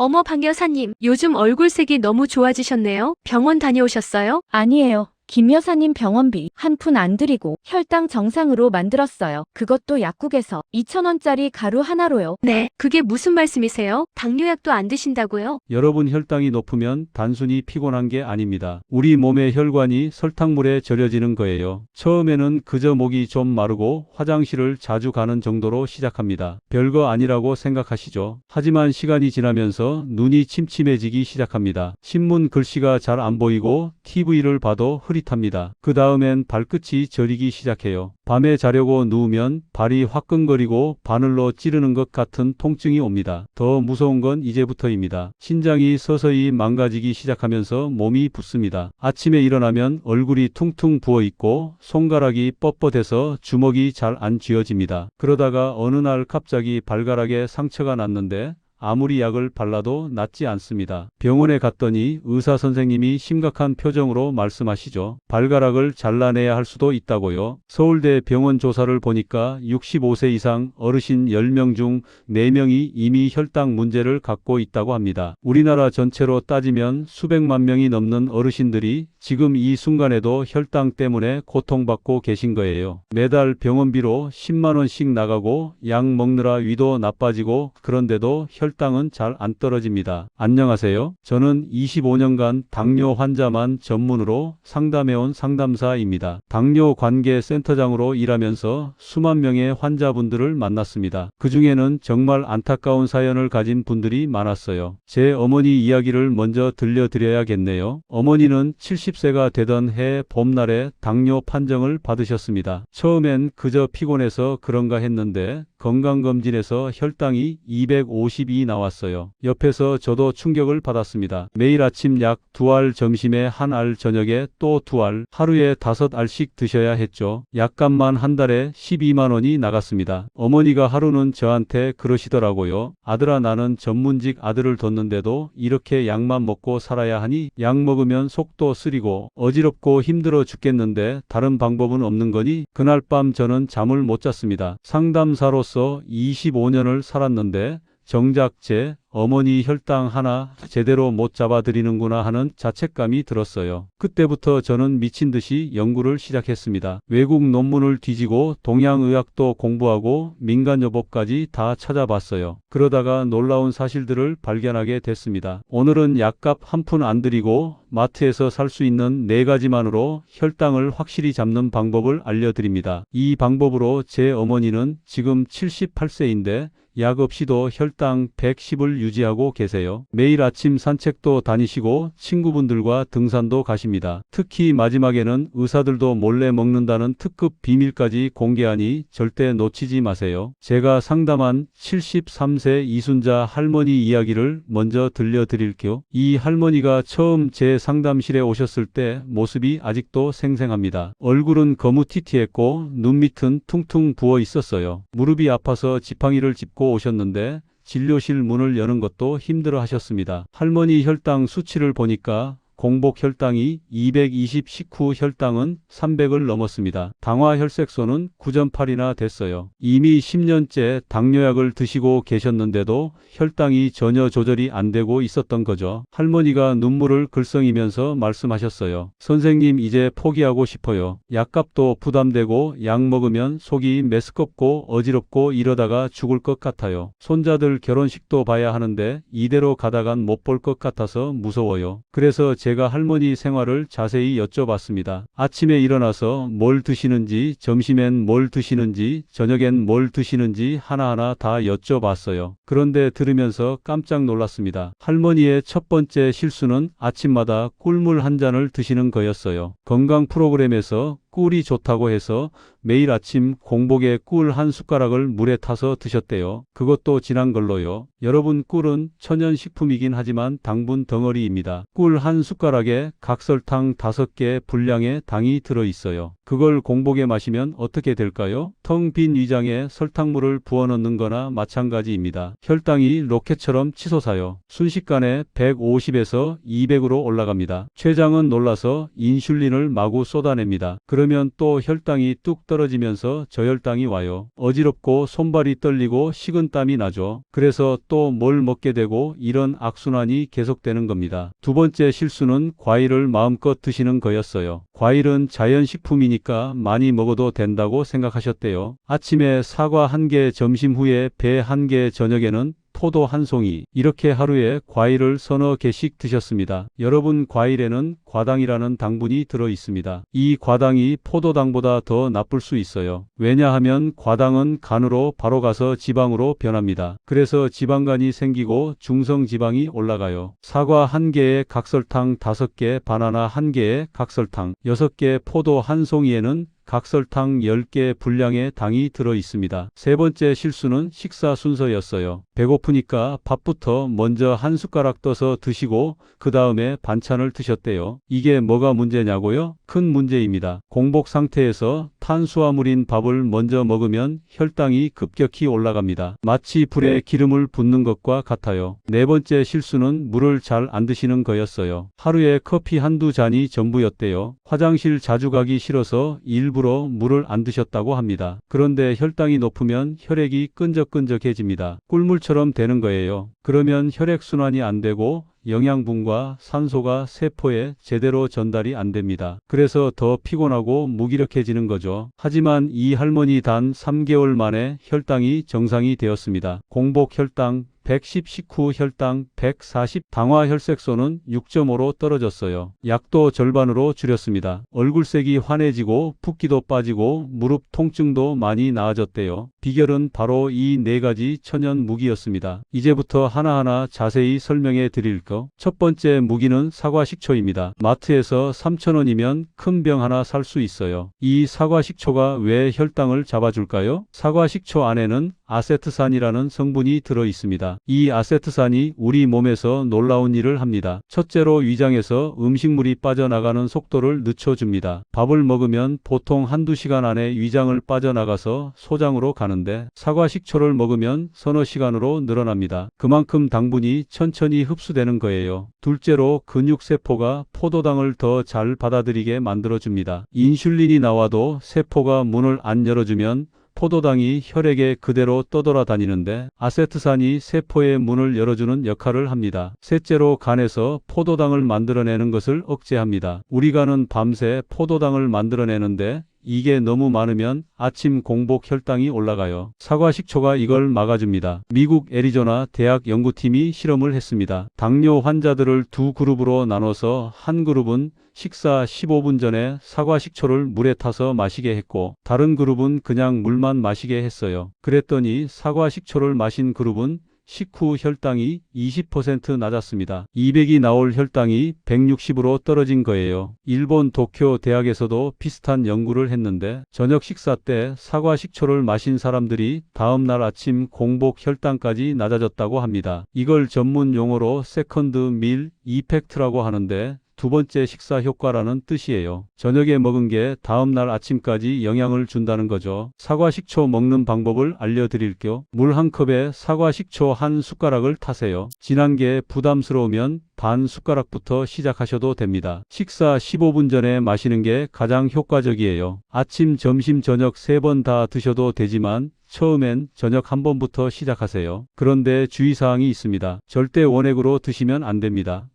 어머 방 여사님, 요즘 얼굴색이 너무 좋아지셨네요. 병원 다녀오셨어요? 아니에요. 김 여사님 병원비 한 푼안 들이고 혈당 정상으로 만들었어요. 그것도 약국에서 2,000원짜리 가루 하나로요. 네. 그게 무슨 말씀이세요? 당뇨약도 안 드신다고요? 여러분 혈당이 높으면 단순히 피곤한 게 아닙니다. 우리 몸의 혈관이 설탕물에 절여지는 거예요. 처음에는 그저 목이 좀 마르고 화장실을 자주 가는 정도로 시작합니다. 별거 아니라고 생각하시죠. 하지만 시간이 지나면서 눈이 침침해지기 시작합니다. 신문 글씨가 잘 안 보이고 TV를 봐도 흐 릿합니다. 그 다음엔 발끝이 저리기 시작해요. 밤에 자려고 누우면 발이 화끈거리고 바늘로 찌르는 것 같은 통증이 옵니다. 더 무서운 건 이제부터입니다. 신장이 서서히 망가지기 시작하면서 몸이 붓습니다. 아침에 일어나면 얼굴이 퉁퉁 부어 있고 손가락이 뻣뻣해서 주먹이 잘 안 쥐어집니다. 그러다가 어느 날 갑자기 발가락에 상처가 났는데 아무리 약을 발라도 낫지 않습니다. 병원에 갔더니 의사 선생님이 심각한 표정으로 말씀하시죠. 발가락을 잘라내야 할 수도 있다고요. 서울대 병원 조사를 보니까 65세 이상 어르신 10명 중 4명이 이미 혈당 문제를 갖고 있다고 합니다. 우리나라 전체로 따지면 수백만 명이 넘는 어르신들이 지금 이 순간에도 혈당 때문에 고통받고 계신 거예요. 매달 병원비로 10만 원씩 나가고 약 먹느라 위도 나빠지고 그런데도 혈 당은 잘 안 떨어집니다. 안녕하세요. 저는 25년간 당뇨 환자만 전문으로 상담해온 상담사입니다. 당뇨 관계 센터장으로 일하면서 수만 명의 환자분들을 만났습니다. 그 중에는 정말 안타까운 사연을 가진 분들이 많았어요. 제 어머니 이야기를 먼저 들려드려야겠네요. 어머니는 70세가 되던 해 봄날에 당뇨 판정을 받으셨습니다. 처음엔 그저 피곤해서 그런가 했는데 건강검진에서 혈당이 250이 나왔어요. 옆에서 저도 충격을 받았습니다. 매일 아침 약 두 알, 점심에 한 알, 저녁에 또 두 알, 하루에 다섯 알씩 드셔야 했죠. 약값만 한 달에 12만 원이 나갔습니다. 어머니가 하루는 저한테 그러시더라고요. 아들아 나는 전문직 아들을 뒀는데도 이렇게 약만 먹고 살아야 하니 약 먹으면 속도 쓰리고 어지럽고 힘들어 죽겠는데 다른 방법은 없는 거니 그날 밤 저는 잠을 못 잤습니다. 상담사로 서 25년을 살았는데 정작 제 어머니 혈당 하나 제대로 못 잡아드리는구나 하는 자책감이 들었어요. 그때부터 저는 미친 듯이 연구를 시작했습니다. 외국 논문을 뒤지고 동양의학도 공부하고 민간요법까지 다 찾아봤어요. 그러다가 놀라운 사실들을 발견하게 됐습니다. 오늘은 약값 한 푼안 들이고 마트에서 살 수 있는 네 가지만으로 혈당을 확실히 잡는 방법을 알려드립니다. 이 방법으로 제 어머니는 지금 78세인데 약 없이도 혈당 110을 유지하고 계세요. 매일 아침 산책도 다니시고 친구분들과 등산도 가십니다. 특히 마지막에는 의사들도 몰래 먹는다는 특급 비밀까지 공개하니 절대 놓치지 마세요. 제가 상담한 73세 이순자 할머니 이야기를 먼저 들려드릴게요. 이 할머니가 처음 제 상담실에 오셨을 때 모습이 아직도 생생합니다. 얼굴은 거무튀튀했고 눈 밑은 퉁퉁 부어 있었어요. 무릎이 아파서 지팡이를 짚고 오셨는데 진료실 문을 여는 것도 힘들어 하셨습니다. 할머니 혈당 수치를 보니까 공복 혈당이 220 식후 혈당은 300을 넘었습니다. 당화 혈색소는 9.8이나 됐어요. 이미 10년째 당뇨약을 드시고 계셨는데도 혈당이 전혀 조절이 안 되고 있었던 거죠. 할머니가 눈물을 글썽이면서 말씀하셨어요. 선생님 이제 포기하고 싶어요. 약값도 부담되고 약 먹으면 속이 메스껍고 어지럽고 이러다가 죽을 것 같아요. 손자들 결혼식도 봐야 하는데 이대로 가다간 못 볼 것 같아서 무서워요. 그래서 제가 할머니 생활을 자세히 여쭤봤습니다. 아침에 일어나서 뭘 드시는지, 점심엔 뭘 드시는지, 저녁엔 뭘 드시는지 하나하나 다 여쭤봤어요. 그런데 들으면서 깜짝 놀랐습니다. 할머니의 첫 번째 실수는 아침마다 꿀물 한 잔을 드시는 거였어요. 건강 프로그램에서 꿀이 좋다고 해서 매일 아침 공복에 꿀 한 숟가락을 물에 타서 드셨대요. 그것도 지난 걸로요. 여러분 꿀은 천연식품이긴 하지만 당분 덩어리입니다. 꿀 한 숟가락에 각설탕 5개 분량의 당이 들어있어요. 그걸 공복에 마시면 어떻게 될까요? 텅 빈 위장에 설탕물을 부어 넣는 거나 마찬가지입니다. 혈당이 로켓처럼 치솟아요. 순식간에 150에서 200으로 올라갑니다. 췌장은 놀라서 인슐린을 마구 쏟아냅니다. 그러면 또 혈당이 뚝 떨어지면서 저혈당이 와요. 어지럽고 손발이 떨리고 식은땀이 나죠. 그래서 또 뭘 먹게 되고 이런 악순환이 계속되는 겁니다. 두 번째 실수는 과일을 마음껏 드시는 거였어요. 과일은 자연식품이니까 많이 먹어도 된다고 생각하셨대요. 아침에 사과 한 개, 점심 후에 배 한 개, 저녁에는 포도 한 송이 이렇게 하루에 과일을 서너 개씩 드셨습니다. 여러분 과일에는 과당이라는 당분이 들어 있습니다. 이 과당이 포도당보다 더 나쁠 수 있어요. 왜냐하면 과당은 간으로 바로 가서 지방으로 변합니다. 그래서 지방간이 생기고 중성 지방이 올라가요. 사과 한 개에 각설탕 다섯 개, 바나나 한 개에 각설탕 여섯 개, 포도 한 송이에는 각설탕 10개 분량의 당이 들어 있습니다. 세 번째 실수는 식사 순서였어요. 배고프니까 밥부터 먼저 한 숟가락 떠서 드시고 그 다음에 반찬을 드셨대요. 이게 뭐가 문제냐고요? 큰 문제입니다. 공복 상태에서 탄수화물인 밥을 먼저 먹으면 혈당이 급격히 올라갑니다. 마치 불에 기름을 붓는 것과 같아요. 네 번째 실수는 물을 잘 안 드시는 거였어요. 하루에 커피 한두 잔이 전부였대요. 화장실 자주 가기 싫어서 일부러 물을 안 드셨다고 합니다. 그런데 혈당이 높으면 혈액이 끈적끈적해집니다. 꿀물처럼 되는 거예요. 그러면 혈액순환이 안 되고 영양분과 산소가 세포에 제대로 전달이 안 됩니다. 그래서 더 피곤하고 무기력해지는 거죠. 하지만 이 할머니 단 3개월 만에 혈당이 정상이 되었습니다. 공복 혈당 110 식후 혈당 140 당화 혈색소는 6.5로 떨어졌어요. 약도 절반으로 줄였습니다. 얼굴색이 환해지고 붓기도 빠지고 무릎 통증도 많이 나아졌대요. 비결은 바로 이 네 가지 천연 무기였습니다. 이제부터 하나하나 자세히 설명해 드릴 거. 첫 번째 무기는 사과 식초입니다. 마트에서 3,000원이면 큰 병 하나 살 수 있어요. 이 사과 식초가 왜 혈당을 잡아줄까요? 사과 식초 안에는 아세트산이라는 성분이 들어 있습니다. 이 아세트산이 우리 몸에서 놀라운 일을 합니다. 첫째로 위장에서 음식물이 빠져나가는 속도를 늦춰줍니다. 밥을 먹으면 보통 한두 시간 안에 위장을 빠져나가서 소장으로 가는데 사과 식초를 먹으면 서너 시간으로 늘어납니다. 그만큼 당분이 천천히 흡수되는 거예요. 둘째로 근육세포가 포도당을 더 잘 받아들이게 만들어줍니다. 인슐린이 나와도 세포가 문을 안 열어주면 포도당이 혈액에 그대로 떠돌아다니는데 아세트산이 세포의 문을 열어주는 역할을 합니다. 셋째로 간에서 포도당을 만들어내는 것을 억제합니다. 우리 간은 밤새 포도당을 만들어내는데 이게 너무 많으면 아침 공복 혈당이 올라가요. 사과 식초가 이걸 막아줍니다. 미국 애리조나 대학 연구팀이 실험을 했습니다. 당뇨 환자들을 두 그룹으로 나눠서 한 그룹은 식사 15분 전에 사과 식초를 물에 타서 마시게 했고 다른 그룹은 그냥 물만 마시게 했어요. 그랬더니 사과 식초를 마신 그룹은 식후 혈당이 20% 낮았습니다. 200이 나올 혈당이 160으로 떨어진 거예요. 일본 도쿄 대학에서도 비슷한 연구를 했는데 저녁 식사 때 사과 식초를 마신 사람들이 다음 날 아침 공복 혈당까지 낮아졌다고 합니다. 이걸 전문 용어로 세컨드 밀 이펙트라고 하는데 두 번째 식사 효과라는 뜻이에요. 저녁에 먹은 게 다음 날 아침까지 영향을 준다는 거죠. 사과 식초 먹는 방법을 알려드릴게요. 물 한 컵에 사과 식초 한 숟가락을 타세요. 진한 게 부담스러우면 반 숟가락부터 시작하셔도 됩니다. 식사 15분 전에 마시는 게 가장 효과적이에요. 아침, 점심, 저녁 세 번 다 드셔도 되지만 처음엔 저녁 한 번부터 시작하세요. 그런데 주의사항이 있습니다. 절대 원액으로 드시면 안 됩니다.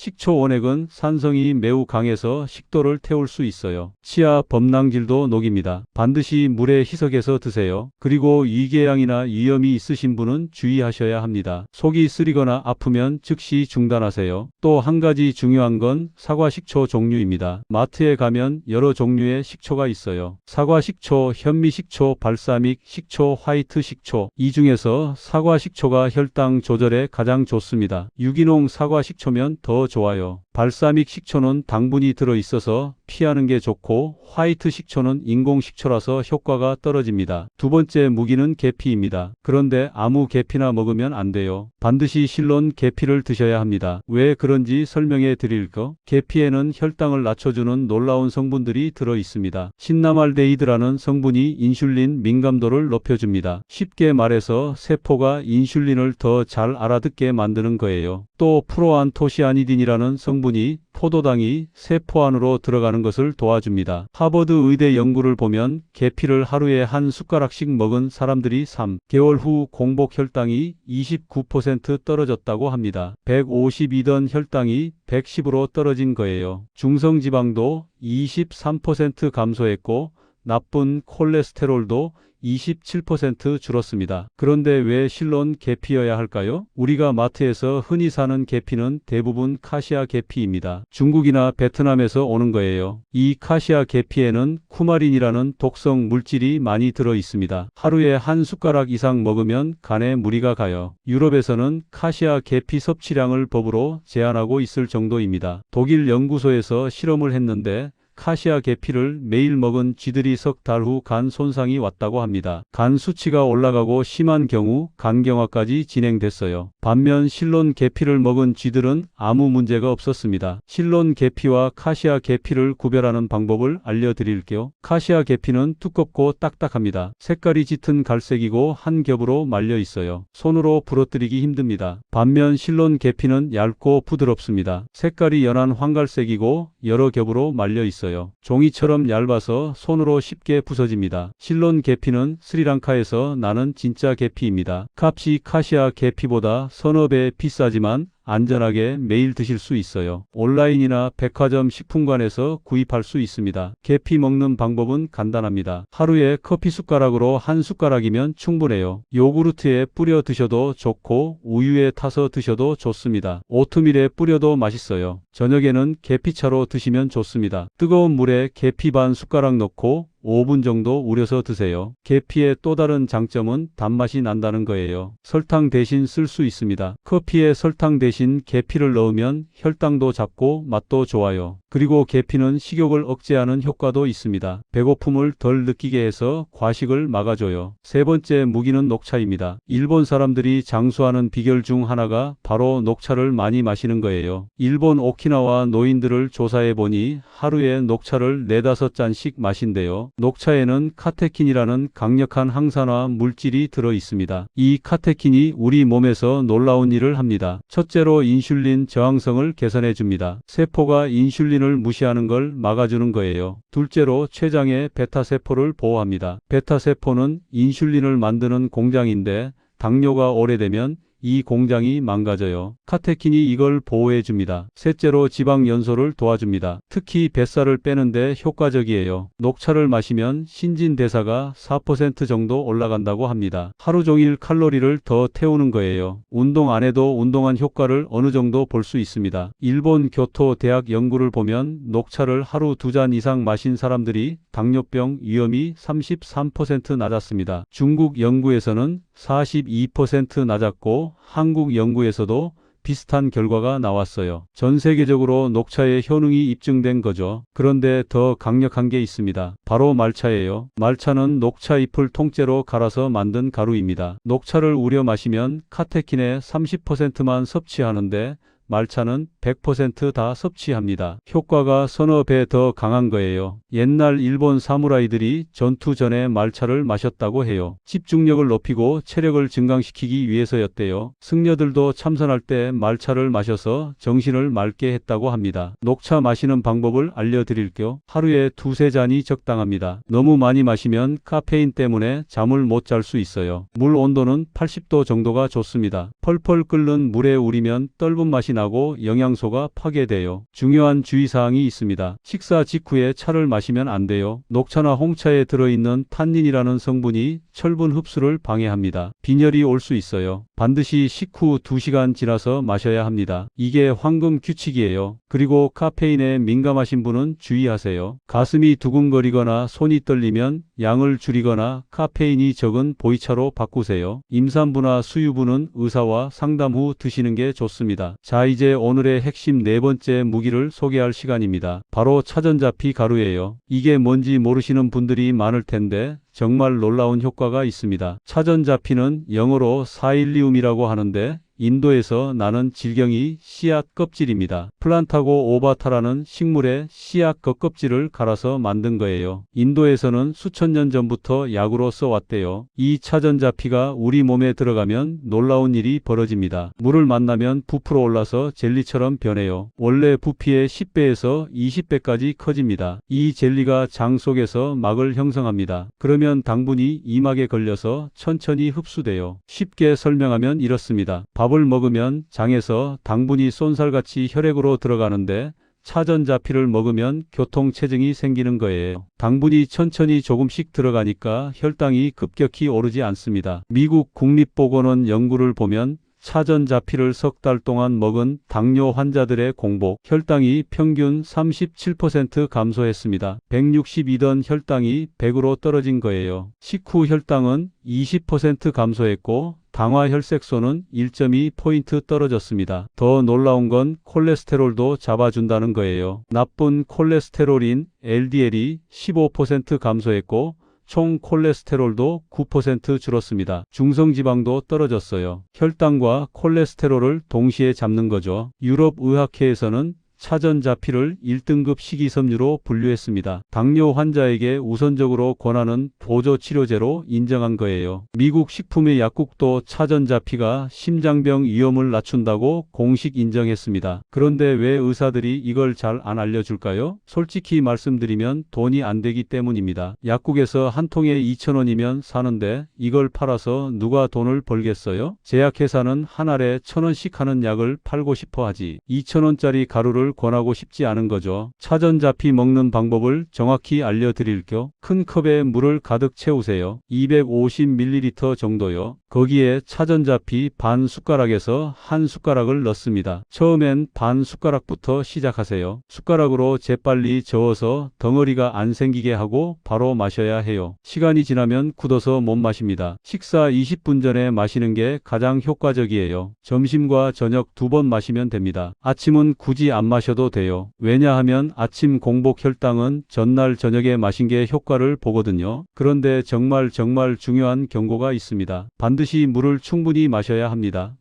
식초 원액은 산성이 매우 강해서 식도를 태울 수 있어요. 치아 범랑질도 녹입니다. 반드시 물에 희석해서 드세요. 그리고 위궤양이나 위염이 있으신 분은 주의하셔야 합니다. 속이 쓰리거나 아프면 즉시 중단하세요. 또 한 가지 중요한 건 사과 식초 종류입니다. 마트에 가면 여러 종류의 식초가 있어요. 사과 식초, 현미 식초, 발사믹 식초, 화이트 식초. 이 중에서 사과 식초가 혈당 조절에 가장 좋습니다. 유기농 사과 식초면 더 좋아요. 발사믹 식초는 당분이 들어 있어서 피하는 게 좋고 화이트 식초는 인공 식초라서 효과가 떨어집니다. 두 번째 무기는 계피입니다. 그런데 아무 계피나 먹으면 안 돼요. 반드시 실론 계피를 드셔야 합니다. 왜 그런지 설명해 드릴 거. 계피에는 혈당을 낮춰주는 놀라운 성분들이 들어 있습니다. 신나말데이드라는 성분이 인슐린 민감도를 높여줍니다. 쉽게 말해서 세포가 인슐린을 더 잘 알아듣게 만드는 거예요. 또 프로안토시아니딘이라는 성분이 성분이 포도당이 세포 안으로 들어가는 것을 도와줍니다. 하버드 의대 연구를 보면 계피를 하루에 한 숟가락씩 먹은 사람들이 3개월 후 공복 혈당이 29% 떨어졌다고 합니다. 152던 혈당이 110으로 떨어진 거예요. 중성지방도 23% 감소했고 나쁜 콜레스테롤도 27% 줄었습니다. 그런데 왜 실론 계피여야 할까요? 우리가 마트에서 흔히 사는 계피는 대부분 카시아 계피입니다. 중국이나 베트남에서 오는 거예요. 이 카시아 계피에는 쿠마린이라는 독성 물질이 많이 들어 있습니다. 하루에 한 숟가락 이상 먹으면 간에 무리가 가요. 유럽에서는 카시아 계피 섭취량을 법으로 제한하고 있을 정도입니다. 독일 연구소에서 실험을 했는데 카시아 계피를 매일 먹은 쥐들이 석 달 후 간 손상이 왔다고 합니다. 간 수치가 올라가고 심한 경우 간경화까지 진행됐어요. 반면 실론 계피를 먹은 쥐들은 아무 문제가 없었습니다. 실론 계피와 카시아 계피를 구별하는 방법을 알려드릴게요. 카시아 계피는 두껍고 딱딱합니다. 색깔이 짙은 갈색이고 한 겹으로 말려 있어요. 손으로 부러뜨리기 힘듭니다. 반면 실론 계피는 얇고 부드럽습니다. 색깔이 연한 황갈색이고 여러 겹으로 말려 있어요. 종이처럼 얇아서 손으로 쉽게 부서집니다. 실론 계피는 스리랑카에서 나는 진짜 계피입니다. 값이 카시아 계피보다 서너 배 비싸지만 안전하게 매일 드실 수 있어요. 온라인이나 백화점 식품관에서 구입할 수 있습니다. 계피 먹는 방법은 간단합니다. 하루에 커피 숟가락으로 한 숟가락이면 충분해요. 요구르트에 뿌려 드셔도 좋고 우유에 타서 드셔도 좋습니다. 오트밀에 뿌려도 맛있어요. 저녁에는 계피차로 드시면 좋습니다. 뜨거운 물에 계피 반 숟가락 넣고 5분 정도 우려서 드세요. 계피의 또 다른 장점은 단맛이 난다는 거예요. 설탕 대신 쓸 수 있습니다. 커피에 설탕 대신 계피를 넣으면 혈당도 잡고 맛도 좋아요. 그리고 계피는 식욕을 억제하는 효과도 있습니다. 배고픔을 덜 느끼게 해서 과식을 막아줘요. 세 번째 무기는 녹차입니다. 일본 사람들이 장수하는 비결 중 하나가 바로 녹차를 많이 마시는 거예요. 일본 오키나와 노인들을 조사해 보니 하루에 녹차를 네다섯 잔씩 마신대요. 녹차에는 카테킨이라는 강력한 항산화 물질이 들어 있습니다. 이 카테킨이 우리 몸에서 놀라운 일을 합니다. 첫째로 인슐린 저항성을 개선해 줍니다. 세포가 인슐린을 무시하는 걸 막아주는 거예요. 둘째로 췌장의 베타세포를 보호합니다. 베타세포는 인슐린을 만드는 공장인데 당뇨가 오래되면 이 공장이 망가져요. 카테킨이 이걸 보호해 줍니다. 셋째로 지방 연소를 도와줍니다. 특히 뱃살을 빼는데 효과적이에요. 녹차를 마시면 신진대사가 4% 정도 올라간다고 합니다. 하루 종일 칼로리를 더 태우는 거예요. 운동 안 해도 운동한 효과를 어느 정도 볼 수 있습니다. 일본 교토 대학 연구를 보면 녹차를 하루 두 잔 이상 마신 사람들이 당뇨병 위험이 33% 낮았습니다. 중국 연구에서는 42% 낮았고 한국 연구에서도 비슷한 결과가 나왔어요. 전 세계적으로 녹차의 효능이 입증된 거죠. 그런데 더 강력한 게 있습니다. 바로 말차예요. 말차는 녹차 잎을 통째로 갈아서 만든 가루입니다. 녹차를 우려 마시면 카테킨의 30%만 섭취하는데 말차는 100%다 섭취합니다. 효과가 서너 배 더 강한 거예요. 옛날 일본 사무라이들이 전투 전에 말차를 마셨다고 해요. 집중력을 높이고 체력을 증강시키기 위해서였대요. 승려들도 참선할 때 말차를 마셔서 정신을 맑게 했다고 합니다. 녹차 마시는 방법을 알려드릴게요. 하루에 두세 잔이 적당합니다. 너무 많이 마시면 카페인 때문에 잠을 못 잘 수 있어요. 물 온도는 80도 정도가 좋습니다. 펄펄 끓는 물에 우리면 떫은 맛이 나고 영양 소가 파괴돼요. 중요한 주의사항이 있습니다. 식사 직후에 차를 마시면 안 돼요. 녹차나 홍차에 들어있는 탄닌이라는 성분이 철분 흡수를 방해합니다. 빈혈이 올 수 있어요. 반드시 식후 2시간 지나서 마셔야 합니다. 이게 황금 규칙이에요. 그리고 카페인에 민감하신 분은 주의하세요. 가슴이 두근거리거나 손이 떨리면 양을 줄이거나 카페인이 적은 보이차로 바꾸세요. 임산부나 수유부는 의사와 상담 후 드시는 게 좋습니다. 자, 이제 오늘의 핵심 네 번째 무기를 소개할 시간입니다. 바로 차전자피 가루예요. 이게 뭔지 모르시는 분들이 많을 텐데 정말 놀라운 효과가 있습니다. 차전자피는 영어로 사일리움이라고 하는데 인도에서 나는 질경이 씨앗 껍질입니다. 플란타고 오바타라는 식물의 씨앗 겉껍질을 갈아서 만든 거예요. 인도에서는 수천 년 전부터 약으로 써왔대요. 이 차전자 피가 우리 몸에 들어가면 놀라운 일이 벌어집니다. 물을 만나면 부풀어 올라서 젤리처럼 변해요. 원래 부피의 10배에서 20배까지 커집니다. 이 젤리가 장 속에서 막을 형성합니다. 그러면 당분이 이막에 걸려서 천천히 흡수돼요. 쉽게 설명하면 이렇습니다. 밥을 먹으면 장에서 당분이 쏜살같이 혈액으로 들어가는데 차전자피를 먹으면 교통체증이 생기는 거예요. 당분이 천천히 조금씩 들어가니까 혈당이 급격히 오르지 않습니다. 미국 국립보건원 연구를 보면 차전자피를 석 달 동안 먹은 당뇨 환자들의 공복 혈당이 평균 37% 감소했습니다. 162던 혈당이 100으로 떨어진 거예요. 식후 혈당은 20% 감소했고 당화 혈색소는 1.2포인트 떨어졌습니다. 더 놀라운 건 콜레스테롤도 잡아준다는 거예요. 나쁜 콜레스테롤인 LDL이 15% 감소했고 총 콜레스테롤도 9% 줄었습니다. 중성지방도 떨어졌어요. 혈당과 콜레스테롤을 동시에 잡는 거죠. 유럽 의학회에서는 차전자피를 1등급 식이섬유로 분류했습니다. 당뇨 환자에게 우선적으로 권하는 보조 치료제로 인정한 거예요. 미국 식품의 약국도 차전자피가 심장병 위험을 낮춘다고 공식 인정했습니다. 그런데 왜 의사들이 이걸 잘 안 알려줄까요? 솔직히 말씀드리면 돈이 안 되기 때문입니다. 약국에서 한 통에 2,000원이면 사는데 이걸 팔아서 누가 돈을 벌겠어요? 제약회사는 한 알에 1,000원씩 하는 약을 팔고 싶어 하지. 2,000원짜리 가루를 권하고 싶지 않은 거죠. 차전자피 먹는 방법을 정확히 알려드릴게요. 큰 컵에 물을 가득 채우세요. 250ml 정도요. 거기에 차전자피 반 숟가락에서 한 숟가락을 넣습니다. 처음엔 반 숟가락부터 시작하세요. 숟가락으로 재빨리 저어서 덩어리가 안 생기게 하고 바로 마셔야 해요. 시간이 지나면 굳어서 못 마십니다. 식사 20분 전에 마시는 게 가장 효과적이에요. 점심과 저녁 두 번 마시면 됩니다. 아침은 굳이 안 마셔도 돼요. 왜냐하면 아침 공복 혈당은 전날 저녁에 마신 게 효과를 보거든요. 그런데 정말 정말 중요한 경고가 있습니다. 반드 시 물을 충분히 마셔야 합니다.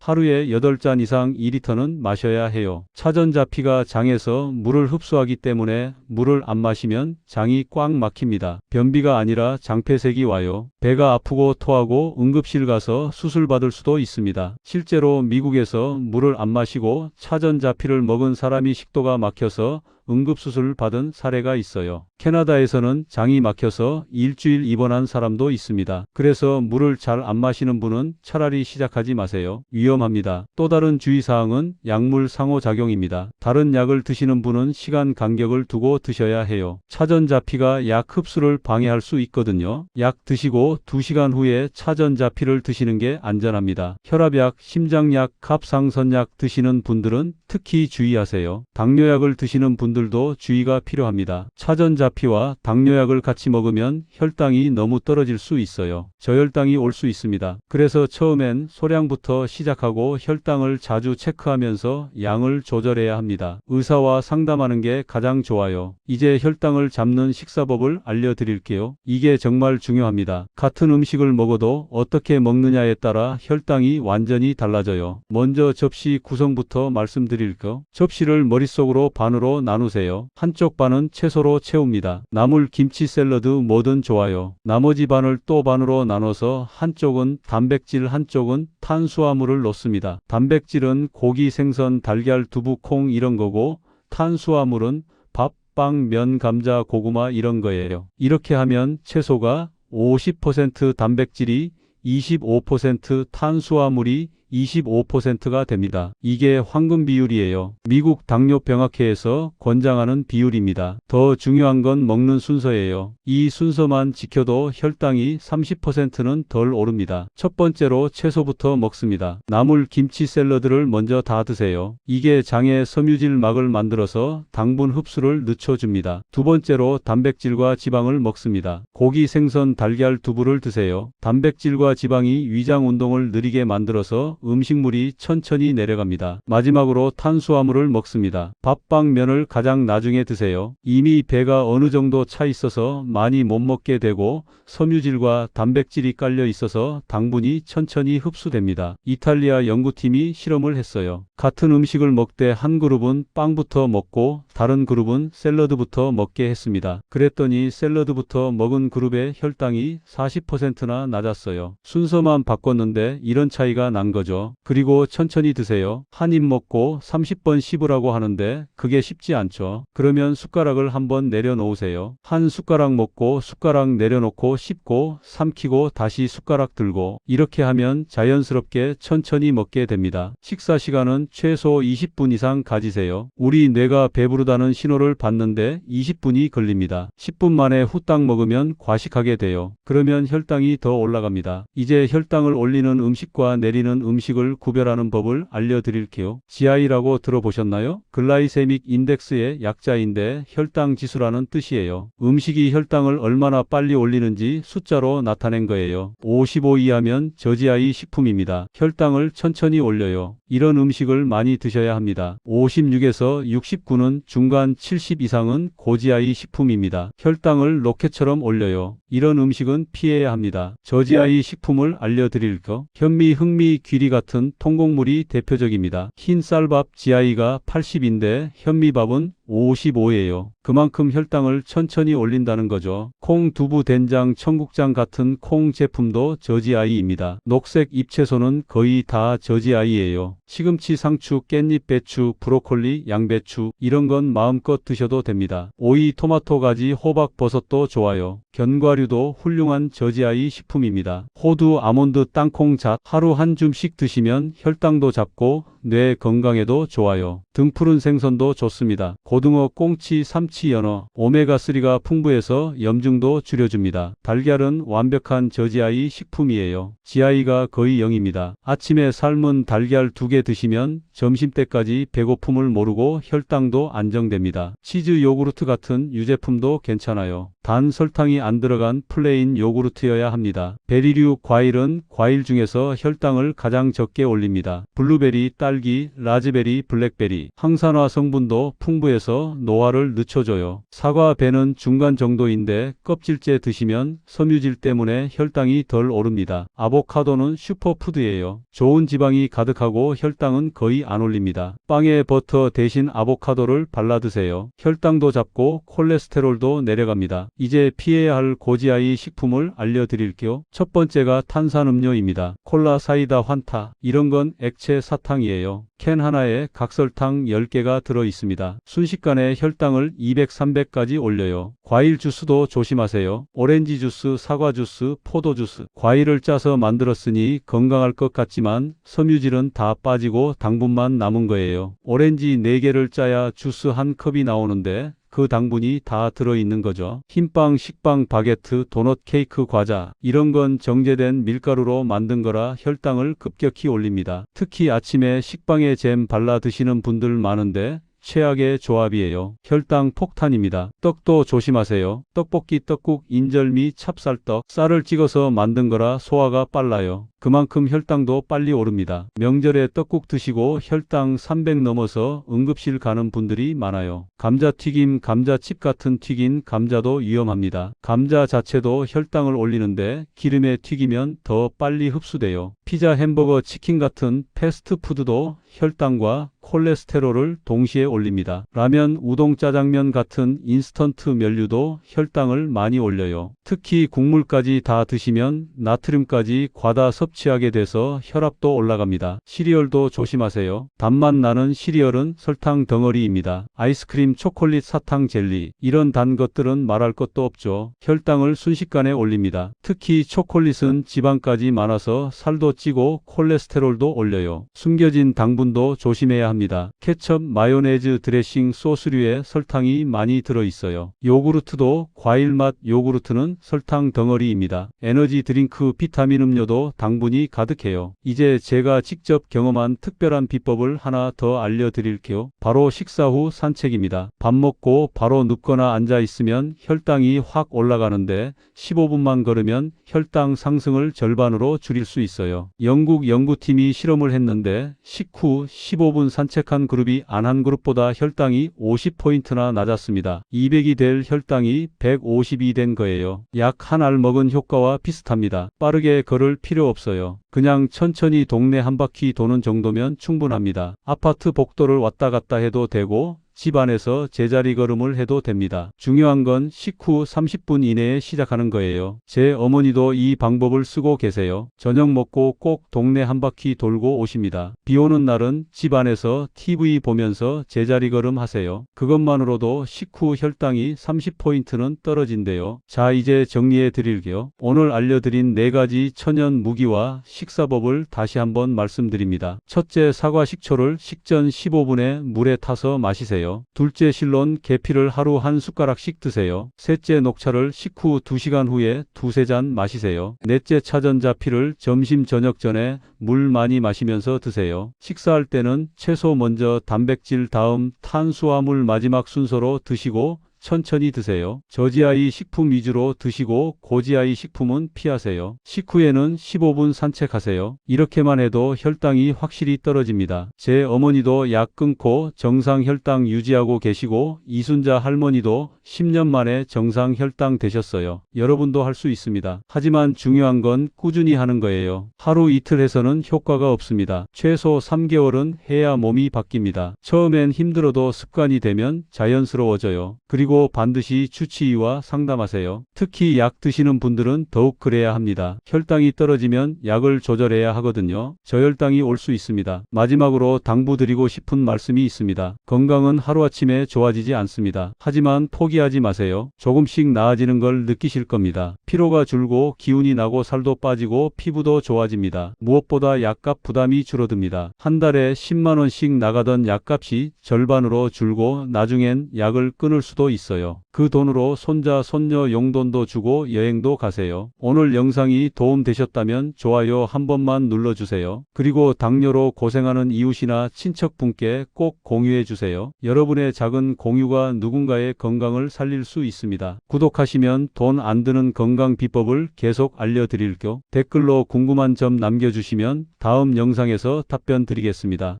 하루에 8잔 이상 2리터는 마셔야 해요. 차전자피가 장에서 물을 흡수하기 때문에 물을 안 마시면 장이 꽉 막힙니다. 변비가 아니라 장폐색이 와요. 배가 아프고 토하고 응급실 가서 수술 받을 수도 있습니다. 실제로 미국에서 물을 안 마시고 차전자피를 먹은 사람이 식도가 막혀서 응급수술을 받은 사례가 있어요. 캐나다에서는 장이 막혀서 일주일 입원한 사람도 있습니다. 그래서 물을 잘 안 마시는 분은 차라리 시작하지 마세요. 위험합니다. 또 다른 주의사항은 약물 상호작용입니다. 다른 약을 드시는 분은 시간 간격을 두고 드셔야 해요. 차전자피가 약 흡수를 방해할 수 있거든요. 약 드시고 2시간 후에 차전자피를 드시는 게 안전합니다. 혈압약, 심장약, 갑상선약 드시는 분들은 특히 주의하세요. 당뇨약을 드시는 분들 도 주의가 필요합니다. 차전자피와 당뇨약을 같이 먹으면 혈당이 너무 떨어질 수 있어요. 저혈당이 올 수 있습니다. 그래서 처음엔 소량부터 시작하고 혈당을 자주 체크하면서 양을 조절해야 합니다. 의사와 상담하는 게 가장 좋아요. 이제 혈당을 잡는 식사법을 알려드릴게요. 이게 정말 중요합니다. 같은 음식을 먹어도 어떻게 먹느냐에 따라 혈당이 완전히 달라져요. 먼저 접시 구성부터 말씀드릴게요. 접시를 머릿속으로 반으로 나누 세요. 한쪽 반은 채소로 채웁니다. 나물 김치 샐러드 뭐든 좋아요. 나머지 반을 또 반으로 나눠서 한쪽은 단백질 한쪽은 탄수화물을 넣습니다. 단백질은 고기, 생선, 달걀, 두부, 콩 이런 거고 탄수화물은 밥, 빵, 면, 감자, 고구마 이런 거예요. 이렇게 하면 채소가 50% 단백질이 25% 탄수화물이 25%가 됩니다. 이게 황금 비율이에요. 미국 당뇨병학회에서 권장하는 비율입니다. 더 중요한 건 먹는 순서예요. 이 순서만 지켜도 혈당이 30%는 덜 오릅니다. 첫 번째로 채소부터 먹습니다. 나물 김치 샐러드를 먼저 다 드세요. 이게 장의 섬유질 막을 만들어서 당분 흡수를 늦춰줍니다. 두 번째로 단백질과 지방을 먹습니다. 고기, 생선, 달걀, 두부를 드세요. 단백질과 지방이 위장 운동을 느리게 만들어서 음식물이 천천히 내려갑니다. 마지막으로 탄수화물을 먹습니다. 밥빵 면을 가장 나중에 드세요. 이미 배가 어느 정도 차 있어서 많이 못 먹게 되고 섬유질과 단백질이 깔려 있어서 당분이 천천히 흡수됩니다. 이탈리아 연구팀이 실험을 했어요. 같은 음식을 먹되 한 그룹은 빵부터 먹고 다른 그룹은 샐러드부터 먹게 했습니다. 그랬더니 샐러드부터 먹은 그룹의 혈당이 40%나 낮았어요. 순서만 바꿨는데 이런 차이가 난 거죠. 그리고 천천히 드세요. 한 입 먹고 30번 씹으라고 하는데 그게 쉽지 않죠. 그러면 숟가락을 한번 내려놓으세요. 한 숟가락 먹고 숟가락 내려놓고 씹고 삼키고 다시 숟가락 들고 이렇게 하면 자연스럽게 천천히 먹게 됩니다. 식사 시간은 최소 20분 이상 가지세요. 우리 뇌가 배부르다 는 신호를 받는데 20분이 걸립니다. 10분 만에 후딱 먹으면 과식하게 돼요. 그러면 혈당이 더 올라갑니다. 이제 혈당을 올리는 음식과 내리는 음식을 구별하는 법을 알려드릴게요. GI라고 들어보셨나요? 글라이세믹 인덱스의 약자인데 혈당 지수라는 뜻이에요. 음식이 혈당을 얼마나 빨리 올리는지 숫자로 나타낸 거예요. 55 이하면 저지아이 식품입니다. 혈당을 천천히 올려요. 이런 음식을 많이 드셔야 합니다. 56에서 69는 중간 70 이상은 고지아이 식품입니다. 혈당을 로켓처럼 올려요. 이런 음식은 피해야 합니다. 저지아이 식품을 알려드릴 거. 현미, 흑미, 귀리 같은 통곡물이 대표적입니다. 흰 쌀밥 GI가 80인데 현미밥은 55예요. 그만큼 혈당을 천천히 올린다는 거죠. 콩, 두부, 된장, 청국장 같은 콩 제품도 저지아이입니다. 녹색 잎채소는 거의 다 저지아이예요. 시금치, 상추, 깻잎, 배추, 브로콜리, 양배추 이런 건 마음껏 드셔도 됩니다. 오이, 토마토, 가지, 호박, 버섯도 좋아요. 견과류도 훌륭한 저지아이 식품입니다. 호두, 아몬드, 땅콩, 잣 하루 한 줌씩 드시면 혈당도 잡고 뇌 건강에도 좋아요. 등푸른 생선도 좋습니다. 고등어, 꽁치, 삼치, 연어, 오메가3가 풍부해서 염증도 줄여줍니다. 달걀은 완벽한 저지아이 식품이에요. GI가 거의 0입니다. 아침에 삶은 달걀 두개 드시면 점심때까지 배고픔을 모르고 혈당도 안정됩니다. 치즈 요구르트 같은 유제품도 괜찮아요. 단 설탕이 안 들어간 플레인 요구르트여야 합니다. 베리류 과일은 과일 중에서 혈당을 가장 적게 올립니다. 블루베리, 딸기, 라즈베리, 블랙베리, 항산화 성분도 풍부해서 노화를 늦춰줘요. 사과, 배는 중간 정도인데 껍질째 드시면 섬유질 때문에 혈당이 덜 오릅니다. 아보카도는 슈퍼푸드예요. 좋은 지방이 가득하고 혈당은 거의 안 올립니다. 빵에 버터 대신 아보카도를 발라 드세요. 혈당도 잡고 콜레스테롤도 내려갑니다. 이제 피해야 할 고지아이 식품을 알려드릴게요. 첫 번째가 탄산음료입니다. 콜라, 사이다, 환타 이런 건 액체 사탕이에요. 캔 하나에 각설탕 10개가 들어 있습니다. 순식간에 혈당을 200, 300까지 올려요. 과일 주스도 조심하세요. 오렌지 주스, 사과 주스, 포도 주스. 과일을 짜서 만들었으니 건강할 것 같지만 섬유질은 다 빠지고 당분만 남은 거예요. 오렌지 4개를 짜야 주스 한 컵이 나오는데 그 당분이 다 들어있는 거죠. 흰빵, 식빵, 바게트, 도넛, 케이크, 과자 이런 건 정제된 밀가루로 만든 거라 혈당을 급격히 올립니다. 특히 아침에 식빵에 잼 발라 드시는 분들 많은데 최악의 조합이에요. 혈당 폭탄입니다. 떡도 조심하세요. 떡볶이, 떡국, 인절미, 찹쌀떡, 쌀을 찍어서 만든 거라 소화가 빨라요. 그만큼 혈당도 빨리 오릅니다. 명절에 떡국 드시고 혈당 300 넘어서 응급실 가는 분들이 많아요. 감자튀김, 감자칩 같은 튀긴 감자도 위험합니다. 감자 자체도 혈당을 올리는데 기름에 튀기면 더 빨리 흡수돼요. 피자, 햄버거, 치킨 같은 패스트푸드도 혈당과 콜레스테롤을 동시에 올립니다. 라면, 우동, 짜장면 같은 인스턴트 면류도 혈당을 많이 올려요. 특히 국물까지 다 드시면 나트륨까지 과다 섭취하게 돼서 혈압도 올라갑니다. 시리얼도 조심하세요. 단맛 나는 시리얼은 설탕 덩어리입니다. 아이스크림, 초콜릿, 사탕, 젤리 이런 단 것들은 말할 것도 없죠. 혈당을 순식간에 올립니다. 특히 초콜릿은 지방까지 많아서 살도 찌고 콜레스테롤도 올려요. 숨겨진 당분 당분도 조심해야 합니다. 케첩, 마요네즈, 드레싱, 소스류에 설탕이 많이 들어 있어요. 요구르트도 과일 맛 요구르트는 설탕 덩어리입니다. 에너지 드링크, 비타민 음료도 당분이 가득해요. 이제 제가 직접 경험한 특별한 비법을 하나 더 알려드릴게요. 바로 식사 후 산책입니다. 밥 먹고 바로 눕거나 앉아 있으면 혈당이 확 올라가는데 15분만 걸으면 혈당 상승을 절반으로 줄일 수 있어요. 영국 연구팀이 실험을 했는데 식후 15분 산책한 그룹이 안한 그룹보다 혈당이 50포인트나 낮았습니다. 200이 될 혈당이 150이 된 거예요. 약 한 알 먹은 효과와 비슷합니다. 빠르게 걸을 필요 없어요. 그냥 천천히 동네 한 바퀴 도는 정도면 충분합니다. 아파트 복도를 왔다 갔다 해도 되고 집 안에서 제자리 걸음을 해도 됩니다. 중요한 건 식후 30분 이내에 시작하는 거예요. 제 어머니도 이 방법을 쓰고 계세요. 저녁 먹고 꼭 동네 한 바퀴 돌고 오십니다. 비 오는 날은 집 안에서 TV 보면서 제자리 걸음 하세요. 그것만으로도 식후 혈당이 30포인트는 떨어진대요. 자, 이제 정리해 드릴게요. 오늘 알려드린 네 가지 천연 무기와 식사법을 다시 한번 말씀드립니다. 첫째, 사과 식초를 식전 15분에 물에 타서 마시세요. 둘째, 실론 계피를 하루 한 숟가락씩 드세요. 셋째, 녹차를 식후 2시간 후에 두세 잔 마시세요. 넷째, 차전자피를 점심 저녁 전에 물 많이 마시면서 드세요. 식사할 때는 채소 먼저 단백질 다음 탄수화물 마지막 순서로 드시고 천천히 드세요. 저지아이 식품 위주로 드시고 고지아이 식품은 피하세요. 식후에는 15분 산책하세요. 이렇게만 해도 혈당이 확실히 떨어집니다. 제 어머니도 약 끊고 정상 혈당 유지하고 계시고 이순자 할머니도 10년 만에 정상 혈당 되셨어요. 여러분도 할 수 있습니다. 하지만 중요한 건 꾸준히 하는 거예요. 하루 이틀 해서는 효과가 없습니다. 최소 3개월은 해야 몸이 바뀝니다. 처음엔 힘들어도 습관이 되면 자연스러워져요. 그리고 반드시 주치의와 상담하세요. 특히 약 드시는 분들은 더욱 그래야 합니다. 혈당이 떨어지면 약을 조절해야 하거든요. 저혈당이 올 수 있습니다. 마지막으로 당부드리고 싶은 말씀이 있습니다. 건강은 하루아침에 좋아지지 않습니다. 하지만 포기하지 마세요. 조금씩 나아지는 걸 느끼실 겁니다. 피로가 줄고 기운이 나고 살도 빠지고 피부도 좋아집니다. 무엇보다 약값 부담이 줄어듭니다. 한 달에 10만원씩 나가던 약값이 절반으로 줄고 나중엔 약을 끊을 수도 있어요. 그 돈으로 손자, 손녀 용돈도 주고 여행도 가세요. 오늘 영상이 도움되셨다면 좋아요 한 번만 눌러주세요. 그리고 당뇨로 고생하는 이웃이나 친척분께 꼭 공유해주세요. 여러분의 작은 공유가 누군가의 건강을 살릴 수 있습니다. 구독하시면 돈 안 드는 건강 비법을 계속 알려드릴게요. 댓글로 궁금한 점 남겨주시면 다음 영상에서 답변 드리겠습니다.